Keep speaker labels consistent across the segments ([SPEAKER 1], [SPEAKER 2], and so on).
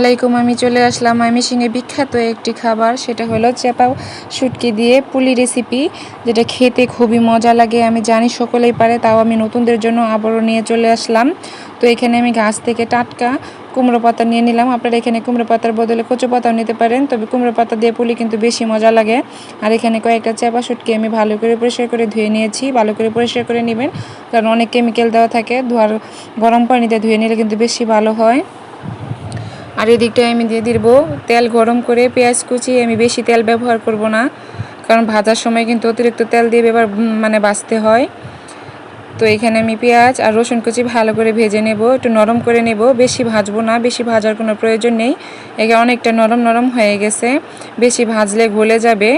[SPEAKER 1] আলাইকুম আমি চলে আসলাম ময়মনসিংহে বিখ্যাত একটি খাবার, সেটা হলো চেপা শুটকি দিয়ে পুলি রেসিপি যেটা খেতে খুবই মজা লাগে। আমি জানি সকলেই পারে, তাও আমি নতুনদের জন্য আবারও নিয়ে চলে আসলাম। তো এখানে আমি গাছ থেকে টাটকা কুমড়ো পাতা নিয়ে নিলাম। আপনারা এখানে কুমড়ো পাতার বদলে কচু পাতাও নিতে পারেন, তবে কুমড়ো পাতা দিয়ে পুলি কিন্তু বেশি মজা লাগে। আর এখানে কয়েকটা চেপা শুটকি আমি ভালো করে পরিষ্কার করে ধুয়ে নিয়েছি, ভালো করে পরিষ্কার করে নেবেন, কারণ অনেক কেমিক্যাল দেওয়া থাকে, ধোয়ার গরম পানিতে ধুয়ে নিলে কিন্তু বেশি ভালো হয়। আর এদিকটায় আমি দিয়ে দিব তেল গরম করে পেঁয়াজ কুচি। আমি বেশি তেল ব্যবহার করব না, কারণ ভাজার সময় কিন্তু অতিরিক্ত তেল দিয়ে ব্যবহার মানে বাঁচতে হয়। তো এখানে আমি পেঁয়াজ আর রসুন কুচি ভালো করে ভেজে নেব, একটু নরম করে নেব। বেশি ভাজবো না, বেশি ভাজার কোনো প্রয়োজন নেই। এখানে অনেকটা নরম নরম হয়ে গেছে, বেশি ভাজলে গলে যাবে।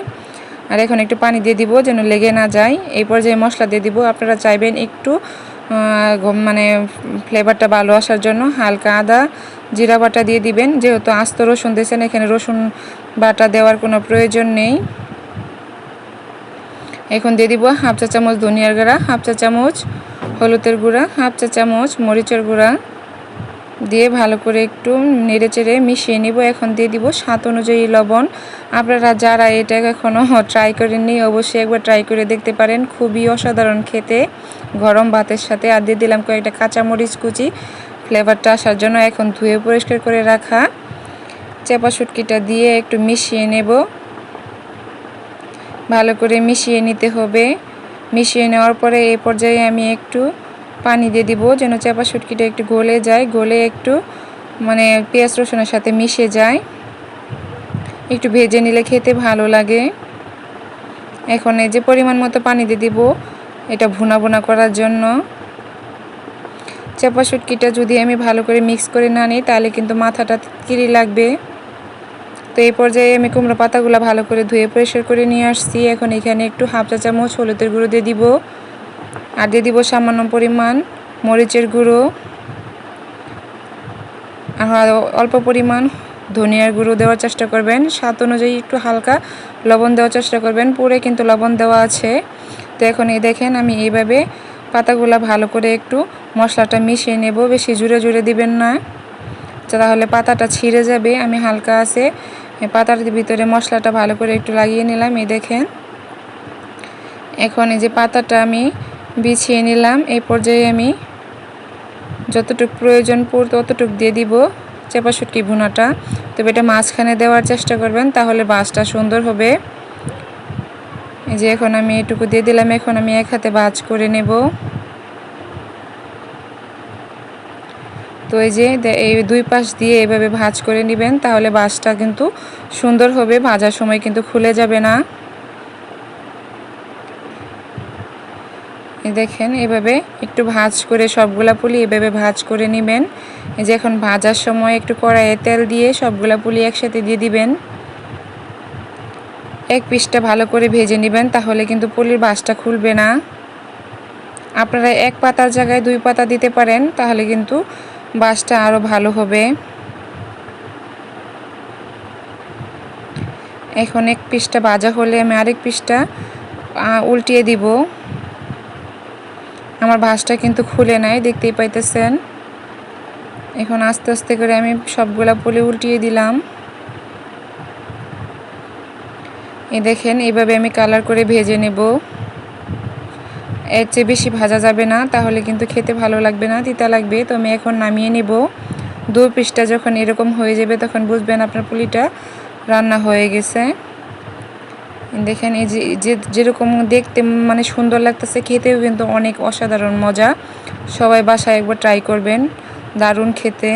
[SPEAKER 1] আর এখন একটু পানি দিয়ে দিব যেন লেগে না যায়। এই পর্যায়ে মশলা দিয়ে দিব। আপনারা চাইবেন একটু মানে ফ্লেভারটা ভালো আসার জন্য হালকা আদা, জিরা বাটা দিয়ে দিবেন। যেহেতু আস্ত রসুন দিয়েছেন, এখানে রসুন বাটা দেওয়ার কোনো প্রয়োজন নেই। এখন দিয়ে দিব হাফ চা চামচ ধনিয়ার গুঁড়া, হাফ চা চামচ হলুদের গুঁড়া, হাফ চা চামচ মরিচের গুঁড়া। দিয়ে ভালো করে একটু নেড়ে চেড়ে মিশিয়ে নিব। এখন দিয়ে দিব স্বাদ অনুযায়ী লবণ। আপনারা যারা এটা এখনও ট্রাই করেননি, অবশ্যই একবার ট্রাই করে দেখতে পারেন। খুবই অসাধারণ খেতে, গরম ভাতের সাথে। আর দিয়ে দিলাম কয়েকটা কাঁচামরিচ কুচি। ফ্লেভারটা আসার জন্য এখন ধুয়ে পরিষ্কার করে রাখা। চেপা শুটকিটা দিয়ে একটু মিশিয়ে নেব। ভালো করে মিশিয়ে নিতে হবে। মিশিয়ে নেওয়ার পরে এই পর্যায়ে আমি একটু পানি দিয়ে দিব, যেন চাপা শুটকিটা একটু গলে যায়, গলে একটু মানে পেঁয়াজ রসুনের সাথে মিশে যায়। একটু ভেজে নিলে খেতে ভালো লাগে। এখন এই যে পরিমাণ মতো পানি দিয়ে দিব, এটা ভুনা ভুনা করার জন্য। চাপা শুটকিটা যদি আমি ভালো করে মিক্স করে না নিই, তাহলে কিন্তু মাথাটা কিরি লাগবে। তো এই পর্যায়ে আমি কুমড়ো পাতাগুলো ভালো করে ধুয়ে পরিষ্কার করে নিয়ে আসছি। এখন এখানে একটু হাফ চা চামচ হলুদের গুঁড়ো দিয়ে দিব। আর দিয়ে দিব সামান্য পরিমাণ মরিচের গুঁড়ো আর অল্প পরিমাণ ধনিয়ার গুঁড়ো দেওয়ার চেষ্টা করবেন। স্বাদ অনুযায়ী একটু হালকা লবণ দেওয়ার চেষ্টা করবেন। পুরে কিন্তু লবণ দেওয়া আছে। তো এখন এই দেখেন আমি এইভাবে পাতাগুলো ভালো করে একটু মশলাটা মিশিয়ে নেব। বেশি জুড়ে জুড়ে দিবেন না। তাহলে পাতাটা ছিঁড়ে যাবে। আমি হালকা আছে। পাতার ভিতরে মশলাটা ভালো করে একটু লাগিয়ে নিলাম। এই দেখেন। এখন এই যে পাতাটা আমি বিছিয়ে নিলাম। এই পর্যায়ে আমি যতটুকু প্রয়োজন পড় ততটুকু দিয়ে দিব চেপা শুটকি ভুনাটা। তবে এটা মাঝখানে দেওয়ার চেষ্টা করবেন, তাহলে বাসটা সুন্দর হবে। এই যে এখন আমি এটুকু দিয়ে দিলাম, এখন আমি এক হাতে বাজ করে নেব। তো এই যে এই দুই পাশ দিয়ে এভাবে ভাজ করে নেবেন, তাহলে বাসটা কিন্তু সুন্দর হবে, ভাজার সময় কিন্তু খুলে যাবে না। দেখেন, এভাবে একটু ভাজ করে সবগুলা পুলি এভাবে ভাজ করে নেবেন। এই যে এখন ভাজার সময় একটু কড়াইয়ে তেল দিয়ে সবগুলা পুলি একসাথে দিয়ে দিবেন। এক পিসটা ভালো করে ভেজে নেবেন, তাহলে কিন্তু পুলির বাসটা খুলবে না। আপনারা এক পাতার জায়গায় দুই পাতা দিতে পারেন, তাহলে কিন্তু বাসটা আরও ভালো হবে। এখন এক পিসটা ভাজা হলে আমি আরেক পিসটা উল্টিয়ে দিব। আমার ভাঁজটা কিন্তু খুলে নাই, দেখতেই পাইতেছেন। এখন আস্তে আস্তে করে আমি সবগুলা পুলি উল্টিয়ে দিলাম। এ দেখেন, এইভাবে আমি কালার করে ভেজে নেব। এর চেয়ে বেশি ভাজা যাবে না, তাহলে কিন্তু খেতে ভালো লাগবে না, তিতা লাগবে। তো আমি এখন নামিয়ে নেব। দু পিসটা যখন এরকম হয়ে যাবে, তখন বুঝবেন আপনার পুলিটা রান্না হয়ে গেছে। দেখেন এই যে যেরকম দেখতে মানে সুন্দর লাগতেছে, খেতেও কিন্তু অনেক অসাধারণ মজা। সবাই বাসায় একবার ট্রাই করবেন, দারুণ খেতে।